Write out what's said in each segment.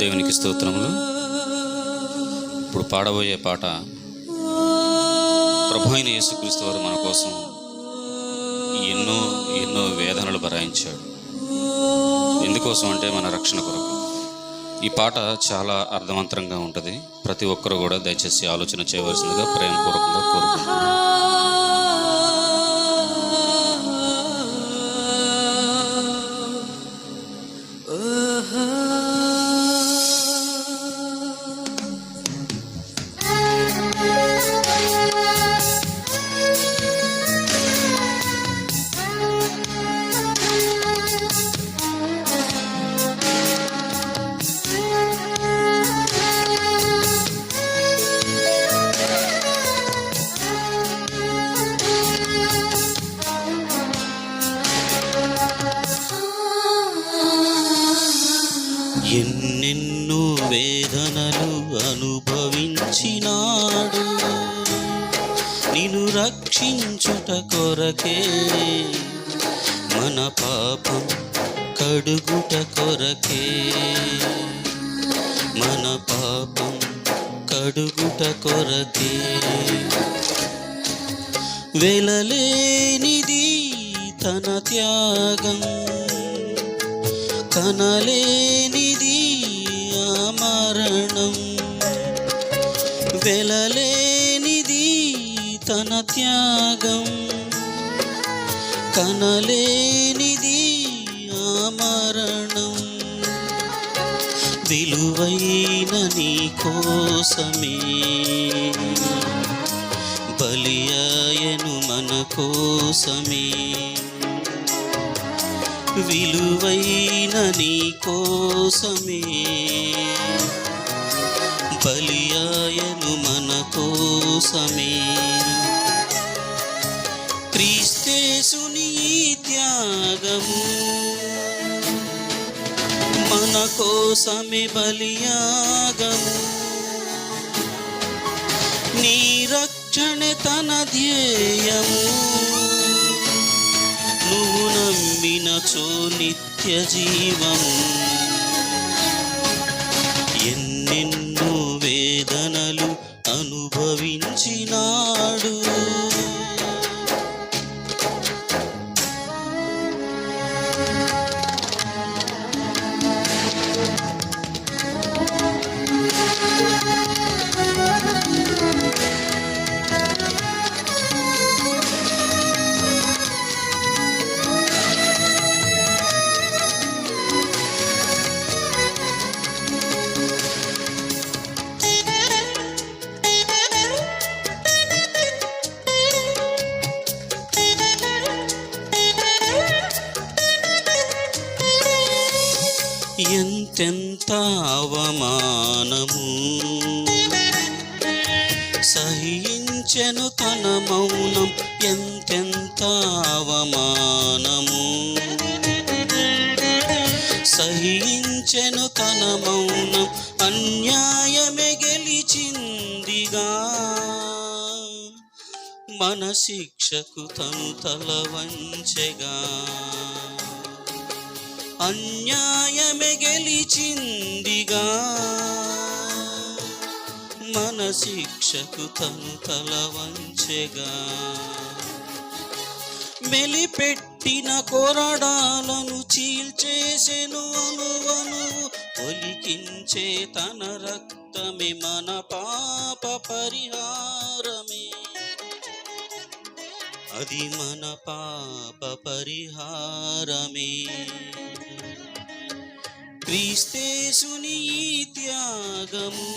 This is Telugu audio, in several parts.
దేవునికి స్తోత్రములు. ఇప్పుడు పాడబోయే పాట ప్రభు అయిన యేసుక్రీస్తు వారు మన కోసం ఎన్నో ఎన్నో వేదనలు భరాయించాడు ఎందుకోసం అంటే మన రక్షణ కొరకు. ఈ పాట చాలా అర్థవంతరంగా ఉంటుంది. ప్రతి ఒక్కరు కూడా దయచేసి ఆలోచన చేయవలసిందిగా ప్రేమపూర్వకంగా కోరుకుంటున్నాను ఎన్నెన్నో వేదనలు అనుభవించినాడు. నిన్ను రక్షించుట కొరకే మన పాపం కడుగుట కొరకే మన పాపం కడుగుట కొరకే. వెలలేనిది తన త్యాగం కనలేని వెలలేనిది తన త్యాగం. కనలేనిది ఆమరణం విలువైన నీ కోసమే. బలియాయను మన కోసమే. విలువైన నీ కోసమే. కోసమే క్రీస్తేసుని త్యాగము. మన కోసమే బలియాగము నీ రక్షణ తన ధ్యేయము. నువ్వు నమ్మినచో నిత్య జీవము. అవమానము సహించెను తన మౌనం ఎంతెంత అవమానము సహించెను తన మౌనం అన్యాయమే గెలిచిందిగా మన శిక్షకు తను తల వంచెగా. అన్యాయమే గెలిచిందిగా. మన శిక్షకు తను తల వంచెగా. మెలిపెట్టిన కొరడాలను చీల్చేసెను అనువను ఒలికించే తన రక్తమే మన పాప పరిహారమే. అది మన పాప పరిహారమే. క్రీస్తేశుని త్యాగము.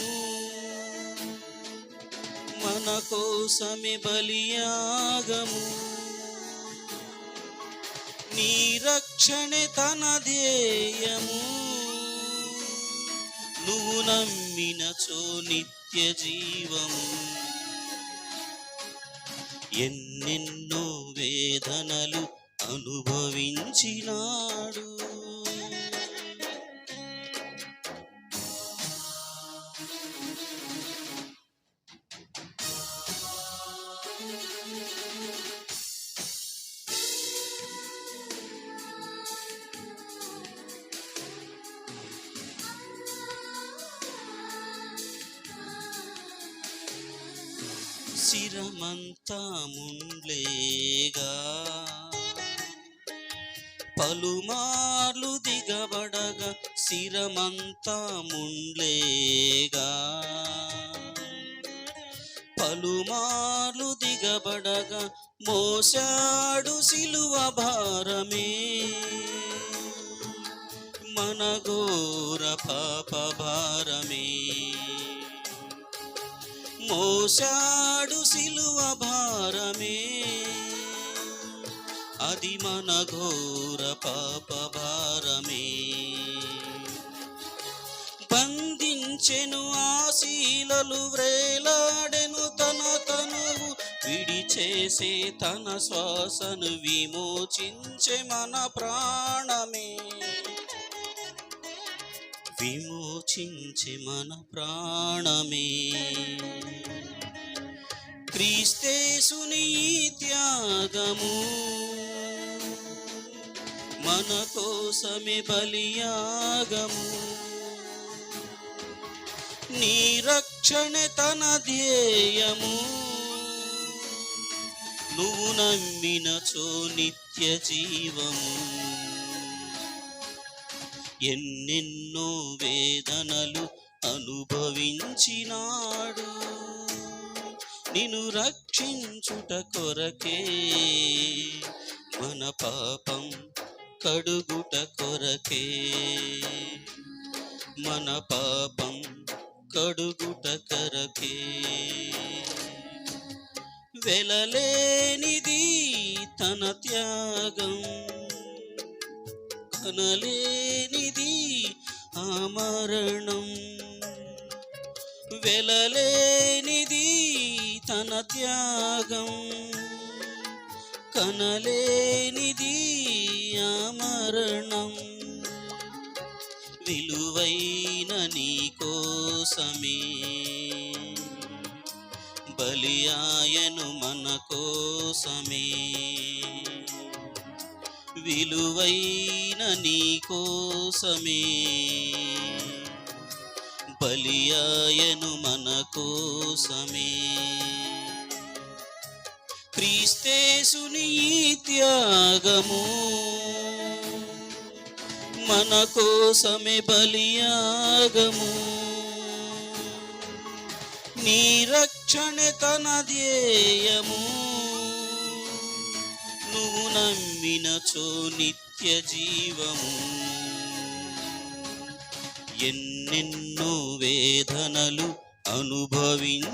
మన కోసమే బలియాగము నీ రక్షణ తన ధ్యేయము. నువ్వు నమ్మినచో నిత్య జీవము. ఎన్నెన్నో వేదనలు అనుభవించినాడు. శిరమంతా ముండ్లేగా. పలుమార్లు దిగబడగా శిరమంతా ముండ్లేగా. పలుమార్లు దిగబడగా మోసాడు సిలువ భారమే. మన ఘోర పాప భారమే. మోసాడు సిలువ భారమే. అది మన ఘోర పాప భారమే. బంధించెను ఆశీలలు వ్రేలాడెను తన తనువు విడిచేసే తన శ్వాసను విమోచించే మన ప్రాణమే. విమోచించి మన ప్రాణమే. క్రీస్తేసుని త్యాగము. మన కోసమే బలియాగము నీ రక్షణ తన ధ్యేయము. నువ్వు నమ్మినచో నిత్య జీవము. ఎన్నెన్నో వేదనలు అనుభవించినాడు. నిన్ను రక్షించుట కొరకే మన పాపం కడుగుట కొరకే మన పాపం కడుగుట కొరకే. వెలలేనిది తన త్యాగం కనలేని మరణం వెలలేనిది తన త్యాగం. కనలేనిది ఆ మరణం విలువైన నీ కోసమే. బలియాయను మన కోసమే. విలువైన నీ కోసమే. బలియాయను మన కోసమే. క్రీస్తేసుని త్యాగము. మన కోసమే బలియాగము నీ రక్షణ తన ధ్యేయము. నమ్మినచో నిత్య జీవము ఎన్నెన్నో వేదనలు అనుభవించినాడు.